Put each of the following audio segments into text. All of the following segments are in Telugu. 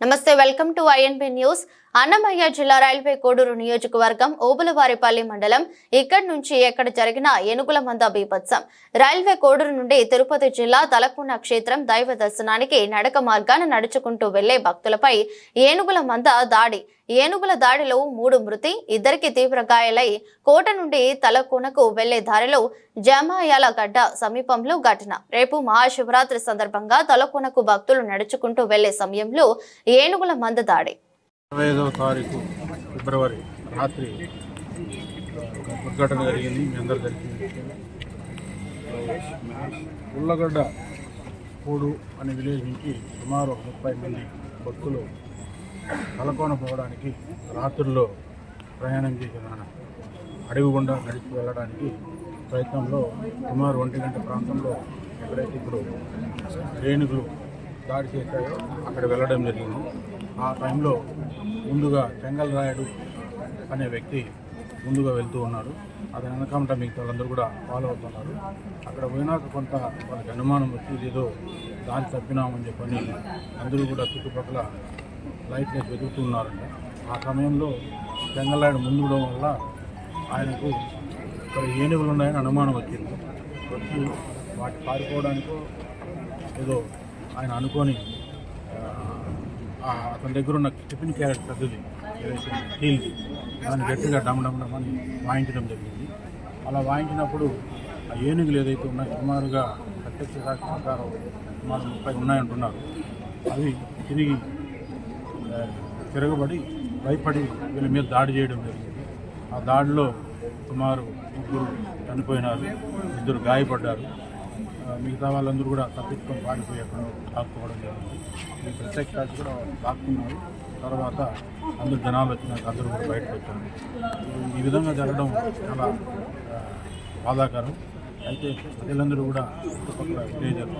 నమస్తే welcome to INB news Annamayya జిల్లా రైల్వే కోడూరు నియోజకవర్గం ఓబులవారిపల్లి మండలం ఇక్కడి నుంచి ఎక్కడ జరిగిన ఏనుగుల మంద బీభత్సం. రైల్వే కోడూరు నుండి తిరుపతి జిల్లా తలకోన క్షేత్రం దైవ దర్శనానికి నడక మార్గాన నడుచుకుంటూ వెళ్ళే భక్తులపై ఏనుగుల మంద దాడి. ఏనుగుల దాడిలో మూడు మృతి ఇద్దరికి తీవ్ర గాయాలై కోట నుండి తలకోనకు వెళ్ళే దారిలో జమాయాల గడ్డ సమీపంలో ఘటన. రేపు మహాశివరాత్రి సందర్భంగా తలకోనకు భక్తులు నడుచుకుంటూ వెళ్ళే సమయంలో ఏనుగుల మంద దాడి. ఇరవై ఐదవ తారీఖు ఫిబ్రవరి రాత్రి ఒక దుర్ఘటన జరిగింది మీ అందరు జరిగింది ఉల్లగడ్డ పూడు అనే విలేజ్ నుంచి సుమారు ఒక ముప్పై మంది భక్తులు తలకోన పోవడానికి రాత్రుల్లో ప్రయాణం చేసిన అడవి గుండా నడిచి వెళ్ళడానికి ప్రయత్నంలో సుమారు ఒంటి గంట ప్రాంతంలో ఎక్కడైతే ఇప్పుడు రేణుగులు దాడి చేశాయో అక్కడ వెళ్ళడం జరిగింది. ఆ టైంలో ముందుగా చెంగల్ రాయుడు అనే వ్యక్తి ముందుగా వెళ్తూ ఉన్నారు. అతని వెనకామట మిగతా వాళ్ళందరూ కూడా ఫాలో అవుతున్నారు అక్కడ పోయినాక కొంత వాళ్ళకి అనుమానం వచ్చి ఏదో దాన్ని తప్పినామని చెప్పని అందరూ కూడా చుట్టుపక్కల లైట్ని వెతుకుతున్నారంట ఆ సమయంలో చెంగల్రాయుడు ముందు వల్ల ఆయనకు ఇక్కడ ఏనుగులు ఉన్నాయని అనుమానం వచ్చింది. వచ్చి వాటి పారిపోవడానికో ఏదో ఆయన అనుకొని అతని దగ్గర ఉన్న టిఫిన్ క్యారెట్ పెద్దది. స్టీల్ది దాన్ని గట్టిగా డమ్ డమ్ డమ్ అని వాయించడం జరిగింది. అలా వాయించినప్పుడు ఆ ఏనుగులు ఏదైతే ఉన్నాయో సుమారుగా ప్రత్యక్ష సాక్షి ప్రకారం సుమారు ముప్పై ఉన్నాయంటున్నారు. అవి తిరిగి తిరగబడి భయపడి వీళ్ళ మీద దాడి చేయడం జరిగింది. ఆ దాడిలో సుమారు ముగ్గురు చనిపోయినారు ఇద్దరు గాయపడ్డారు. మిగతా వాళ్ళందరూ కూడా తప్పించుకొని పారిపోయి ఎక్కడో దాక్కోవడం జరిగింది. ఈ ప్రత్యేక సాక్షి కూడా దాక్కున్నారు. తర్వాత అందరు జనాలు వచ్చినాక అందరూ కూడా బయటకు వచ్చారు. ఈ విధంగా జరగడం చాలా బాధాకరం. అయితే ప్రజలందరూ కూడా చుట్టుపక్కల విలేజర్లు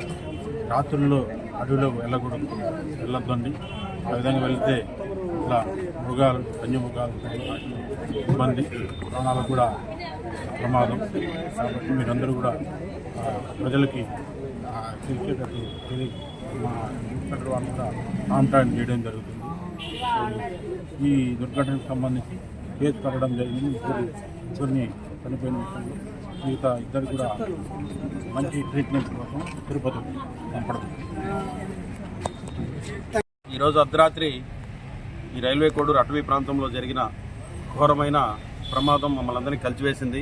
రాత్రుల్లో అడవిలో వెళ్ళకూడదు వెళ్ళొద్దండి. ఆ విధంగా వెళ్తే ఇట్లా మృగాలు వన్యమృగాలు ఇబ్బంది ప్రాణాలకు కూడా ప్రమాదం. కాబట్టి మీరందరూ కూడా ప్రజలకి తెలిసేటట్టు తెలియ మా ఇన్స్పెక్టర్ వాళ్ళు కూడా కాంటాక్ట్ చేయడం జరుగుతుంది. ఈ దుర్ఘటనకు సంబంధించి కేసు కట్టడం జరిగింది. ఇద్దరిని చనిపోయిన విషయంలో మిగతా ఇద్దరు కూడా మంచి ట్రీట్మెంట్ కోసం తిరుపతి పంపడం. ఈరోజు అర్ధరాత్రి ఈ రైల్వే కోడూరు అటవీ ప్రాంతంలో జరిగిన ఘోరమైన ప్రమాదం మమ్మల్ని అందరినీ కలిచివేసింది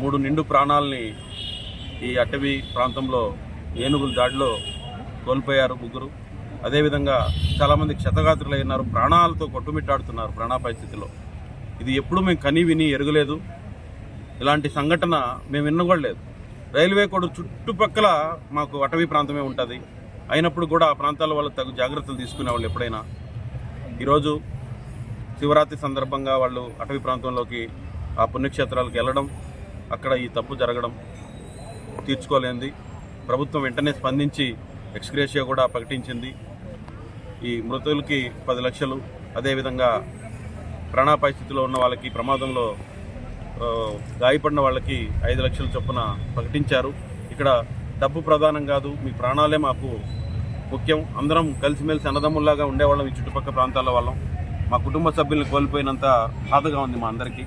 మూడు నిండు ప్రాణాలని ఈ అటవీ ప్రాంతంలో ఏనుగుల దాడిలో కోల్పోయారు ముగ్గురు. అదేవిధంగా చాలామంది క్షతగాత్రులు అయినారు ప్రాణాలతో కొట్టుమిట్టాడుతున్నారు ప్రాణాపాయ స్థితిలో ఇది ఎప్పుడు మేము కని విని ఎరగలేదు. ఇలాంటి సంఘటన మేము విన్నగొడలేదు రైల్వే కోడు చుట్టుపక్కల మాకు అటవీ ప్రాంతమే ఉంటుంది. అయినప్పుడు కూడా ఆ ప్రాంతాల వాళ్ళు తగు జాగ్రత్తలు తీసుకునే వాళ్ళు ఎప్పుడైనా. ఈరోజు శివరాత్రి సందర్భంగా వాళ్ళు అటవీ ప్రాంతంలోకి ఆ పుణ్యక్షేత్రాలకు వెళ్ళడం అక్కడ ఈ తప్పు జరగడం తీర్చుకోలేనిది ప్రభుత్వం వెంటనే స్పందించి ఎక్స్గ్రేషియా కూడా ప్రకటించింది. ఈ మృతులకి పది లక్షలు. అదేవిధంగా ప్రాణాపాయ స్థితిలో ఉన్న వాళ్ళకి ప్రమాదంలో గాయపడిన వాళ్ళకి ఐదు లక్షల చొప్పున ప్రకటించారు. ఇక్కడ డబ్బు ప్రధానం కాదు మీ ప్రాణాలే మాకు ముఖ్యం. అందరం కలిసిమెలిసి అన్నదమ్ముల్లాగా ఉండేవాళ్ళం ఈ చుట్టుపక్కల ప్రాంతాల వాళ్ళం. మా కుటుంబ సభ్యుల్ని కోల్పోయినంత బాధగా ఉంది మా అందరికీ.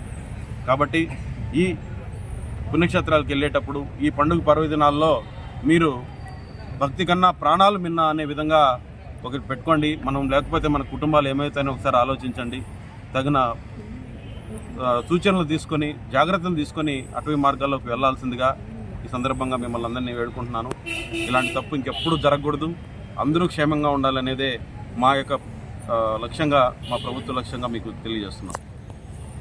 కాబట్టి ఈ పుణ్యక్షేత్రాలకు వెళ్ళేటప్పుడు ఈ పండుగ పర్వదినాల్లో మీరు భక్తి కన్నా ప్రాణాలు మిన్న అనే విధంగా ఒకటి పెట్టుకోండి. మనం లేకపోతే మన కుటుంబాలు ఏమవుతాయని ఒకసారి ఆలోచించండి. తగిన సూచనలు తీసుకొని జాగ్రత్తలు తీసుకొని అటవీ మార్గాల్లోకి వెళ్ళాల్సిందిగా ఈ సందర్భంగా మిమ్మల్ని అందరినీ వేడుకుంటున్నాను. ఇలాంటి తప్పు ఇంకెప్పుడు జరగకూడదు. అందరూ క్షేమంగా ఉండాలనేదే మా యొక్క లక్ష్యంగా మా ప్రభుత్వ లక్ష్యంగా మీకు తెలియజేస్తున్నాం.